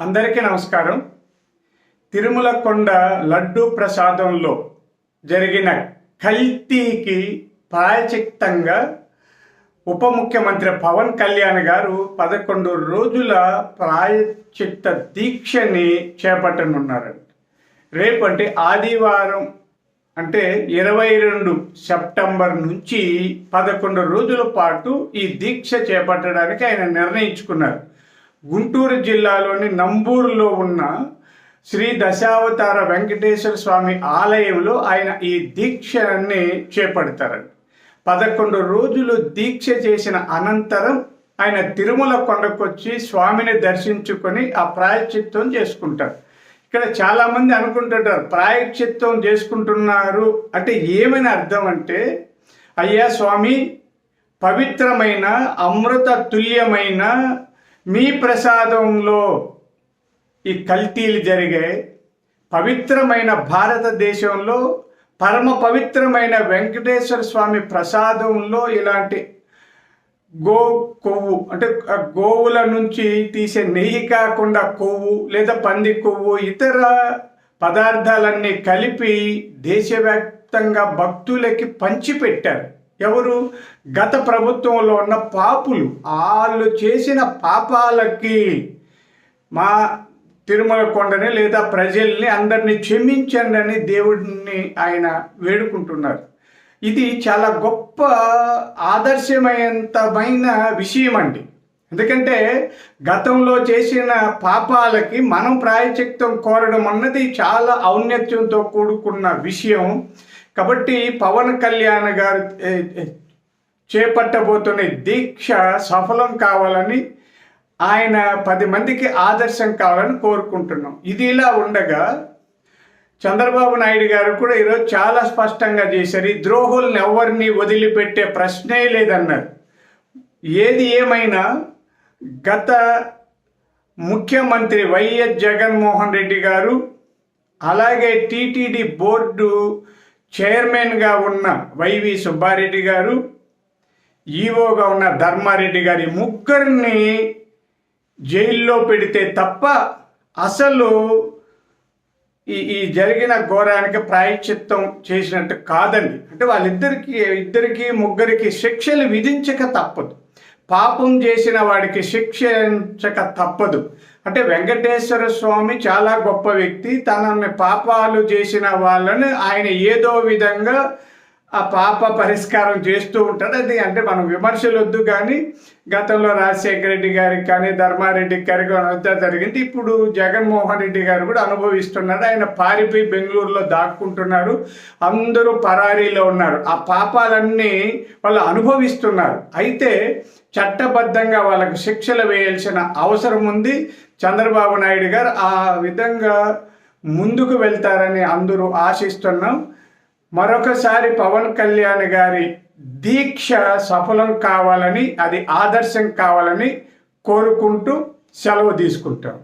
అందరికీ నమస్కారం. తిరుమల కొండ లడ్డు ప్రసాదంలో జరిగిన కల్తీకి ప్రాయచిక్తంగా ఉప ముఖ్యమంత్రి పవన్ కళ్యాణ్ గారు పదకొండు రోజుల ప్రాయచిత్త దీక్షని చేపట్టనున్నారండి రేపు అంటే ఆదివారం అంటే ఇరవై రెండు సెప్టెంబర్ నుంచి పదకొండు రోజుల పాటు ఈ దీక్ష చేపట్టడానికి ఆయన నిర్ణయించుకున్నారు. గుంటూరు జిల్లాలోని నంబూరులో ఉన్న శ్రీ దశావతార వెంకటేశ్వర స్వామి ఆలయంలో ఆయన ఈ దీక్షని చేపడతారండి. పదకొండు రోజులు దీక్ష చేసిన అనంతరం ఆయన తిరుమల కొండకొచ్చి స్వామిని దర్శించుకొని ఆ ప్రాయశ్చిత్వం చేసుకుంటారు. ఇక్కడ చాలామంది అనుకుంటుంటారు ప్రాయశ్చిత్వం చేసుకుంటున్నారు అంటే ఏమైనా అర్థం అంటే అయ్యా స్వామి పవిత్రమైన అమృత తుల్యమైన మీ ప్రసాదంలో ఈ కల్తీలు జరిగాయి పవిత్రమైన భారతదేశంలో పరమ పవిత్రమైన వెంకటేశ్వర స్వామి ప్రసాదంలో ఇలాంటి గో కొవ్వు అంటే గోవుల నుంచి తీసే నెయ్యి కాకుండా కొవ్వు లేదా పంది కొవ్వు ఇతర పదార్థాలన్నీ కలిపి దేశవ్యాప్తంగా భక్తులకి పంచిపెట్టారు. ఎవరు? గత ప్రభుత్వంలో ఉన్న పాపులు. వాళ్ళు చేసిన పాపాలకి మా తిరుమల కొండని లేదా ప్రజల్ని అందరినీ క్షమించండి అని దేవుడిని ఆయన వేడుకుంటున్నారు. ఇది చాలా గొప్ప ఆదర్శమైనంతమైన విషయం అండి ఎందుకంటే గతంలో చేసిన పాపాలకి మనం ప్రాయచిత్తం కోరడం అన్నది చాలా ఔన్నత్యంతో కూడుకున్న విషయం. కాబట్టి పవన్ కళ్యాణ్ గారు చేపట్టబోతున్న దీక్ష సఫలం కావాలని ఆయన పది మందికి ఆదర్శం కావాలని కోరుకుంటున్నాం. ఇది ఇలా ఉండగా చంద్రబాబు నాయుడు గారు కూడా ఈరోజు చాలా స్పష్టంగా చేశారు ఈ ద్రోహుల్ని ఎవరిని వదిలిపెట్టే ప్రశ్నే లేదన్నారు. ఏది ఏమైనా గత ముఖ్యమంత్రి వైఎస్ జగన్మోహన్ రెడ్డి గారు అలాగే టీటీడీ బోర్డు చైర్మన్గా ఉన్న వైవి సుబ్బారెడ్డి గారు ఈవోగా ఉన్న ధర్మారెడ్డి గారి ముగ్గురిని జైల్లో పెడితే తప్ప అసలు ఈ ఈ జరిగిన ఘోరానికి ప్రాయశ్చిత్తం చేసినట్టు కాదండి. అంటే వాళ్ళిద్దరికి ఇద్దరికి ముగ్గురికి శిక్షలు విధించక తప్పదు. పాపం చేసిన వాడికి శిక్షించక తప్పదు. అంటే వెంకటేశ్వర స్వామి చాలా గొప్ప వ్యక్తి. తనని పాపాలు చేసిన వాళ్ళని ఆయన ఏదో విధంగా ఆ పాప పరిష్కారం చేస్తూ ఉంటాడు అది అంటే మనం విమర్శలు వద్దు కానీ గతంలో రాజశేఖర రెడ్డి గారికి కానీ ధర్మారెడ్డి గారికి అంతా జరిగింది. ఇప్పుడు జగన్మోహన్ రెడ్డి గారు కూడా అనుభవిస్తున్నారు. ఆయన పారిపోయి బెంగళూరులో దాక్కుంటున్నారు. అందరూ పరారీలో ఉన్నారు. ఆ పాపాలన్నీ వాళ్ళు అనుభవిస్తున్నారు. అయితే చట్టబద్ధంగా వాళ్ళకు శిక్షలు వేయాల్సిన అవసరం ఉంది. చంద్రబాబు నాయుడు గారు ఆ విధంగా ముందుకు వెళ్తారని అందరూ ఆశిస్తున్నాం. మరొకసారి పవన్ కళ్యాణ్ గారి దీక్ష సఫలం కావాలని అది ఆదర్శం కావాలని కోరుకుంటూ సెలవు తీసుకుంటాం.